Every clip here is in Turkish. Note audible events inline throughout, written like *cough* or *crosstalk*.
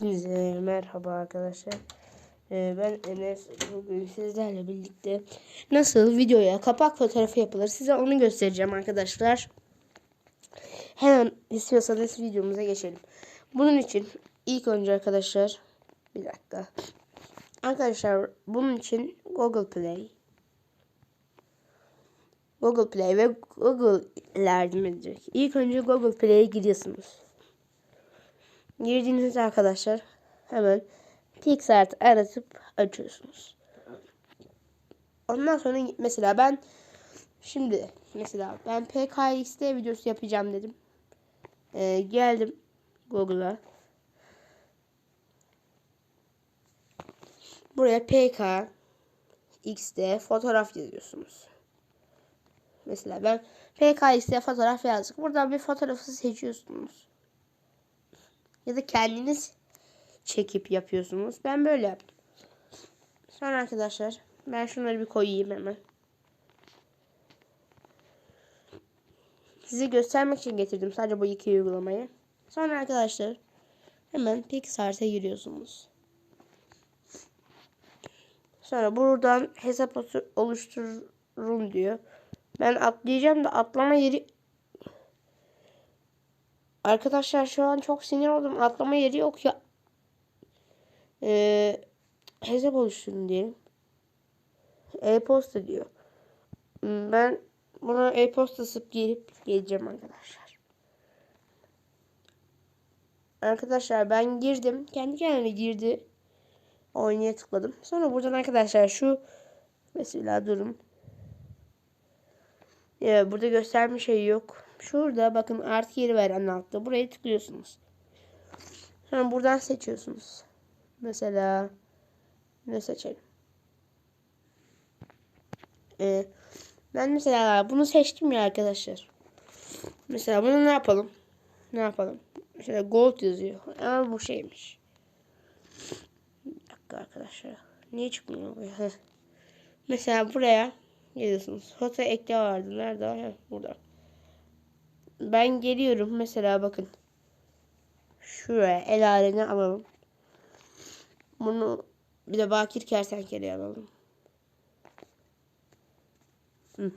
Hepinize merhaba arkadaşlar. Ee, ben Enes. Bugün sizlerle birlikte nasıl videoya kapak fotoğrafı yapılır size onu göstereceğim arkadaşlar. Hemen istiyorsanız videomuza geçelim. Bunun için ilk önce arkadaşlar bir dakika. Arkadaşlar bunun için Google Play Google Play ve Google yardım edecek. İlk önce Google Play'e giriyorsunuz. Girdiğinizde arkadaşlar hemen Pixart aratıp açıyorsunuz. Ondan sonra mesela ben şimdi mesela ben PKXD videosu yapacağım dedim. Ee, geldim Google'a. Buraya PK XD fotoğraf yazıyorsunuz. Mesela ben PKXD fotoğraf yazdık. Buradan bir fotoğrafı seçiyorsunuz. Ya da kendiniz çekip yapıyorsunuz. Ben böyle yaptım. Sonra arkadaşlar ben şunları bir koyayım hemen. Size göstermek için getirdim sadece bu iki uygulamayı. Sonra arkadaşlar hemen Pixart'a giriyorsunuz. Sonra buradan hesap oluşturun diyor. Ben atlayacağım da atlama yeri Arkadaşlar şu an çok sinir oldum. Atlama yeri yok ya. Ee, hesap oluşturun diyelim. E-posta diyor. Ben buna e-posta sıp gelip geleceğim arkadaşlar. Arkadaşlar ben girdim. Kendi kendine girdi. Oynaya tıkladım. Sonra buradan arkadaşlar şu mesela durum. Ee, burada göstermiş şey yok. Şurada bakın artı yeri veren altta. Buraya tıklıyorsunuz. Sonra buradan seçiyorsunuz. Mesela ne seçelim? Ee, ben mesela bunu seçtim ya arkadaşlar. Mesela bunu ne yapalım? Ne yapalım? Mesela gold yazıyor. Ama bu şeymiş. Bir dakika arkadaşlar. Niye çıkmıyor bu ya? *laughs* Mesela buraya geliyorsunuz. Foto ekle vardı. Nerede? Burada ben geliyorum mesela bakın. Şuraya el halini alalım. Bunu bir de bakir kertenkele alalım. Hı.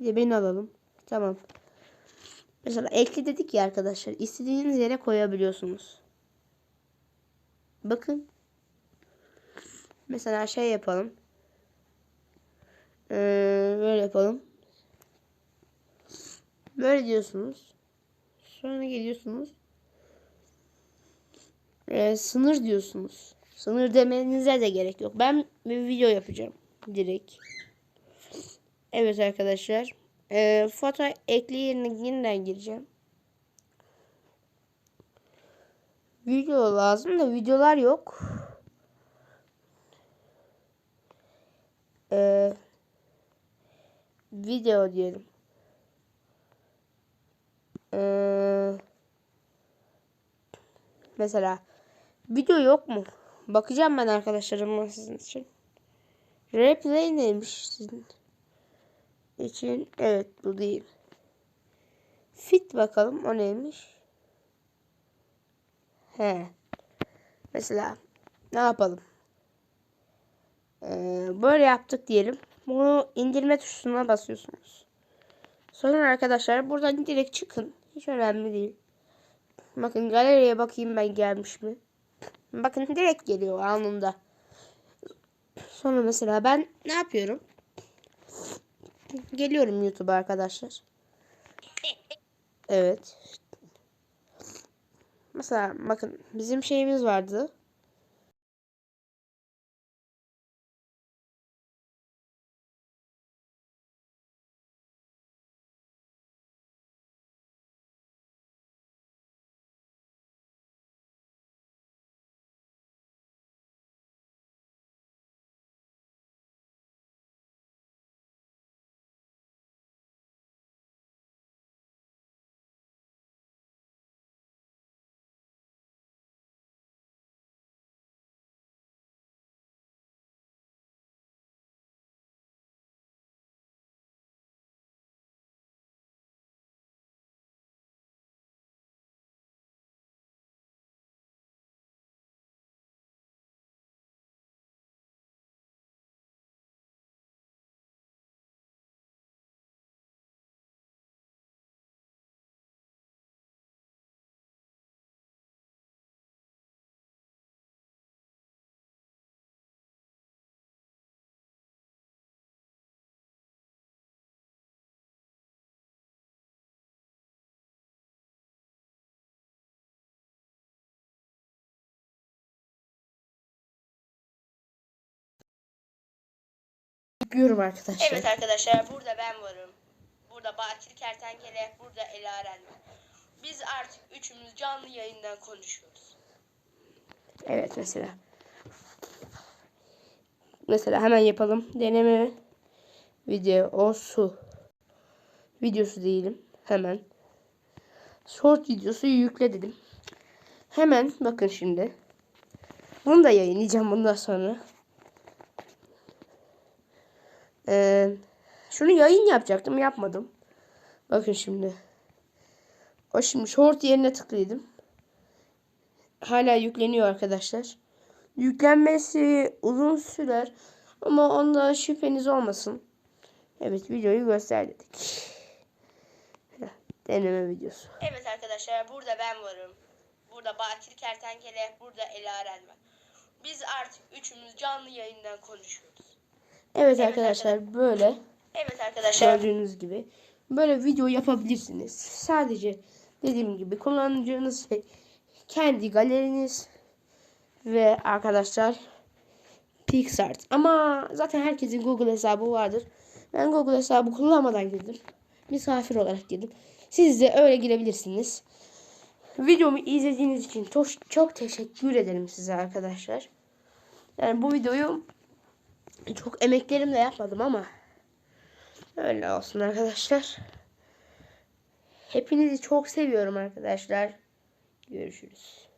Bir de beni alalım. Tamam. Mesela ekli dedik ya arkadaşlar. İstediğiniz yere koyabiliyorsunuz. Bakın. Mesela şey yapalım. Ee, böyle yapalım. Böyle diyorsunuz. Sonra geliyorsunuz. Ee, sınır diyorsunuz. Sınır demenize de gerek yok. Ben bir video yapacağım. Direkt. Evet arkadaşlar. Ee, foto ekli yerine yeniden gireceğim. Video lazım da videolar yok. Ee, video diyelim. Mesela video yok mu? Bakacağım ben arkadaşlarım sizin için. Replay neymiş sizin için? Evet bu değil. Fit bakalım o neymiş? He. Mesela ne yapalım? Ee, böyle yaptık diyelim. Bunu indirme tuşuna basıyorsunuz. Sonra arkadaşlar buradan direkt çıkın. Hiç önemli değil. Bakın galeriye bakayım ben gelmiş mi. Bakın direkt geliyor anında. Sonra mesela ben ne yapıyorum? Geliyorum YouTube arkadaşlar. Evet. Mesela bakın bizim şeyimiz vardı. Yüklüyorum arkadaşlar. Evet arkadaşlar burada ben varım. Burada Batir Kertenkele, burada Ela Eren var. Biz artık üçümüz canlı yayından konuşuyoruz. Evet mesela. Mesela hemen yapalım. Deneme videosu. Videosu değilim. Hemen. Short videosu yükle dedim. Hemen bakın şimdi. Bunu da yayınlayacağım bundan sonra. Ee, şunu yayın yapacaktım. Yapmadım. Bakın şimdi. O şimdi short yerine tıkladım. Hala yükleniyor arkadaşlar. Yüklenmesi uzun sürer ama onda şüpheniz olmasın. Evet videoyu göster dedik. *laughs* Deneme videosu. Evet arkadaşlar burada ben varım. Burada Batir Kertenkele, burada Ela Eren. Biz artık üçümüz canlı yayından konuşuyoruz. Evet arkadaşlar böyle Evet arkadaşlar. gördüğünüz gibi böyle video yapabilirsiniz. Sadece dediğim gibi kullanacağınız şey kendi galeriniz ve arkadaşlar PixArt. Ama zaten herkesin Google hesabı vardır. Ben Google hesabı kullanmadan girdim. Misafir olarak girdim. Siz de öyle girebilirsiniz. Videomu izlediğiniz için çok, çok teşekkür ederim size arkadaşlar. Yani bu videoyu çok emeklerimle yapmadım ama öyle olsun arkadaşlar. Hepinizi çok seviyorum arkadaşlar. Görüşürüz.